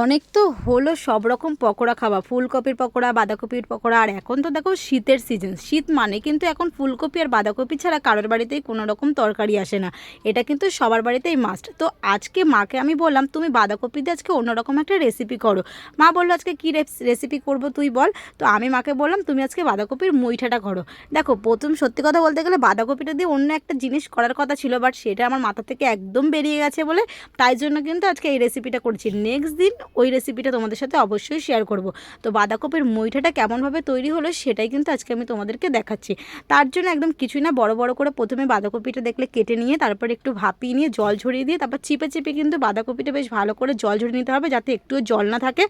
অনেক তো হলো সব রকম পকোড়া খাওয়া, ফুলকপির পকোড়া, বাঁধাকপির পকোড়া, আর এখন তো দেখো শীতের সিজন শীত মানে কিন্তু এখন ফুলকপি আর বাঁধাকপি ছাড়া কারোর বাড়িতেই কোনো রকম তরকারি আসে না। এটা কিন্তু সবার বাড়িতেই মাস্ট তো আজকে মাকে আমি বললাম, তুমি বাঁধাকপি দিয়ে আজকে অন্যরকম একটা রেসিপি করো। মা বলল, আজকে কী রেসিপি করব তুই বল। তো আমি মাকে বললাম, তুমি আজকে বাঁধাকপির মুইঠাটা করো। দেখো, প্রথম সত্যি কথা বলতে গেলে বাঁধাকপিটা দিয়ে অন্য একটা জিনিস করার কথা ছিল বাট সেটা আমার মাথা থেকে একদম বেরিয়ে গেছে বলে তাই জন্য কিন্তু আজকে এই রেসিপিটা করছি। নেক্সট দিন ওই রেসিপিটা তোমাদের সাথে অবশ্যই শেয়ার করব। তো বাঁধাকপির মুইঠাটা কেমনভাবে তৈরি হলো সেটাই কিন্তু আজকে আমি তোমাদেরকে দেখাচ্ছি। তার জন্য একদম কিছুই না, বড় বড় করে প্রথমে বাঁধাকপিটা দেখলে কেটে নিয়ে তারপর একটু ভাপিয়ে নিয়ে জল ঝরিয়ে দিয়ে তারপর চিপে চিপে কিন্তু বাঁধাকপিটা বেশ ভালো করে জল ঝরিয়ে নিতে হবে যাতে একটুও জল না থাকে।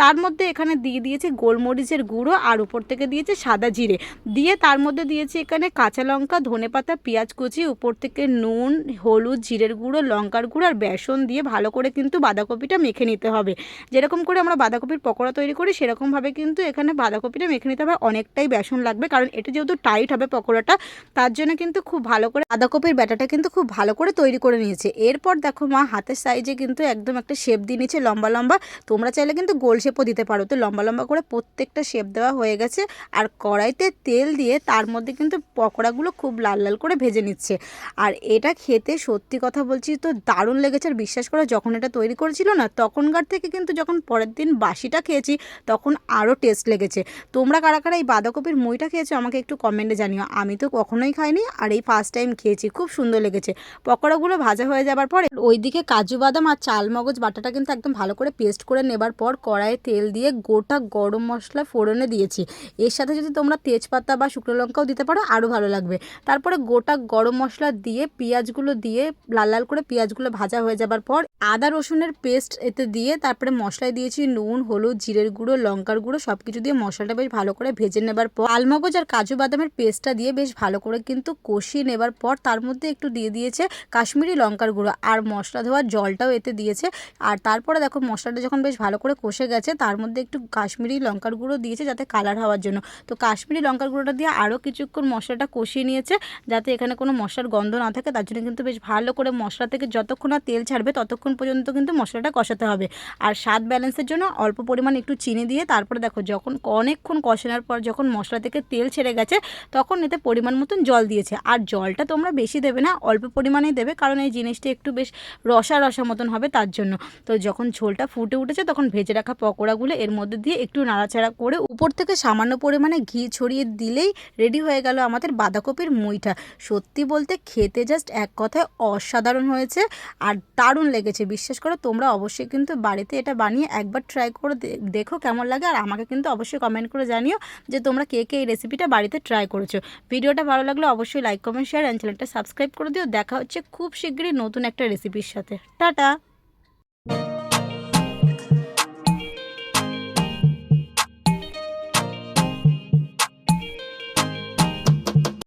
তার মধ্যে এখানে দিয়ে দিয়েছে গোলমরিচের গুঁড়ো আর উপর থেকে দিয়েছে সাদা জিরে। দিয়ে তার মধ্যে দিয়েছে এখানে কাঁচা লঙ্কা ধনে পাতা পেঁয়াজ কুচি, উপর থেকে নুন, হলুদ, জিরের গুঁড়ো, লঙ্কার গুঁড়ো আর বেসন দিয়ে ভালো করে কিন্তু বাঁধাকপিটা মেখে নিতে হবে। যেরকম করে আমরা বাঁধাকপির পকোড়া তৈরি করি, সেরকমভাবে কিন্তু এখানে বাঁধাকপিটা মেখে নিতে হবে অনেকটাই বেসন লাগবে, কারণ এটা যেহেতু টাইট হবে পকোড়াটা, তার জন্য কিন্তু খুব ভালো করে বাঁধাকপির ব্যাটাটা কিন্তু খুব ভালো করে তৈরি করে নিয়েছে। এরপর দেখো মা, হাতের সাইজে কিন্তু একদম একটা শেপ দিয়ে নিচ্ছে লম্বা লম্বা। তোমরা চাইলে কিন্তু গোল শেপও দিতে পারো। তো লম্বা লম্বা করে প্রত্যেকটা শেপ দেওয়া হয়ে গেছে আর কড়াইতে তেল দিয়ে তার মধ্যে কিন্তু পকোড়াগুলো খুব লাল লাল করে ভেজে নিচ্ছে। আর এটা খেতে সত্যি কথা বলছি তো দারুণ লেগেছে আর বিশ্বাস করো, যখন এটা তৈরি করেছিল না, তখনকার থেকে কিন্তু যখন পরের দিন বাসিটা খেয়েছি, তখন আরও টেস্ট লেগেছে। তোমরা কারা কারা এই বাঁধাকপির মুইটা খেয়েছো আমাকে একটু কমেন্টে জানিও। আমি তো কখনোই খাইনি আর এই ফার্স্ট টাইম খেয়েছি, খুব সুন্দর লেগেছে। পকোড়াগুলো ভাজা হয়ে যাবার পর ওইদিকে কাজু বাদাম আর চাল মগজ বাটাটা কিন্তু একদম ভালো করে পেস্ট করে নেবার পর কড়াইয়ে তেল দিয়ে গোটা গরম মশলা ফোড়নে দিয়েছি। এর সাথে যদি তোমরা তেজপাতা বা শুকনো লঙ্কাও দিতে পারো আরও ভালো লাগবে। তারপরে গোটা গরম মশলা দিয়ে পেঁয়াজগুলো দিয়ে লাল লাল করে পেঁয়াজগুলো ভাজা হয়ে যাবার পর আদা রসুনের পেস্ট এতে দিয়ে তারপরে মশলায় দিয়েছি নুন, হলুদ, জিরের গুঁড়ো, লঙ্কার গুঁড়ো সব কিছু দিয়ে মশলাটা বেশ ভালো করে ভেজে নেবার পর আলমগজ আর কাজু বাদামের পেস্টটা দিয়ে বেশ ভালো করে কিন্তু কষিয়ে নেবার পর তার মধ্যে একটু দিয়ে দিয়েছে কাশ্মীরি লঙ্কার গুঁড়ো আর মশলা ধোয়ার জলটাও এতে দিয়েছে। আর তারপরে দেখো মশলাটা যখন বেশ ভালো করে কষে গেছে তার মধ্যে একটু কাশ্মীরি লঙ্কার গুঁড়ো দিয়েছে যাতে কালার হওয়ার জন্য। তো কাশ্মীরি লঙ্কার গুঁড়োটা দিয়ে আরও কিছুক্ষণ মশলাটা কষিয়ে নিয়েছে যাতে এখানে কোনো মশলার গন্ধ না থাকে, তার জন্য কিন্তু বেশ ভালো করে মশলা থেকে যতক্ষণ না তেল ছাড়বে ততক্ষণ পর্যন্ত কিন্তু মশলাটা কষাতে হবে। আর স্বাদ ব্যালেন্সের জন্য অল্প পরিমাণ একটু চিনি দিয়ে তারপরে দেখো যখন অনেকক্ষণ কষানোর পর যখন মশলা থেকে তেল ছেড়ে গেছে, তখন এতে পরিমাণ মতন জল দিয়েছে। আর জলটা তোমরা বেশি দেবে না, অল্প পরিমাণেই দেবে, কারণ এই জিনিসটা একটু বেশ রসা রসা মতন হবে তার জন্য। তো যখন ঝোলটা ফুটে উঠেছে, তখন ভেজে রাখা পকোড়াগুলো এর মধ্যে দিয়ে একটু নাড়াচাড়া করে উপর থেকে সামান্য পরিমাণে ঘি ছড়িয়ে দিলেই রেডি হয়ে গেল আমাদের বাঁধাকপির মুইঠা সত্যি বলতে খেতে জাস্ট এক কথায় অসাধারণ হয়েছে আর দারুণ লেগেছে। বিশ্বাস করো, তোমরা অবশ্যই কিন্তু বাড়িতে এটা বানিয়ে একবার ট্রাই করে দেখো কেমন লাগে আর আমাকে কিন্তু অবশ্যই কমেন্ট করে জানিও যে তোমরা কে কে এই রেসিপিটা বাড়িতে ট্রাই করেছ। ভিডিওটা ভালো লাগলে অবশ্যই লাইক কমেন্ট শেয়ার অ্যান্ড চ্যানেলটা সাবস্ক্রাইব করে দিও। দেখা হচ্ছে খুব শীঘ্রই নতুন একটা রেসিপির সাথে। টাটা!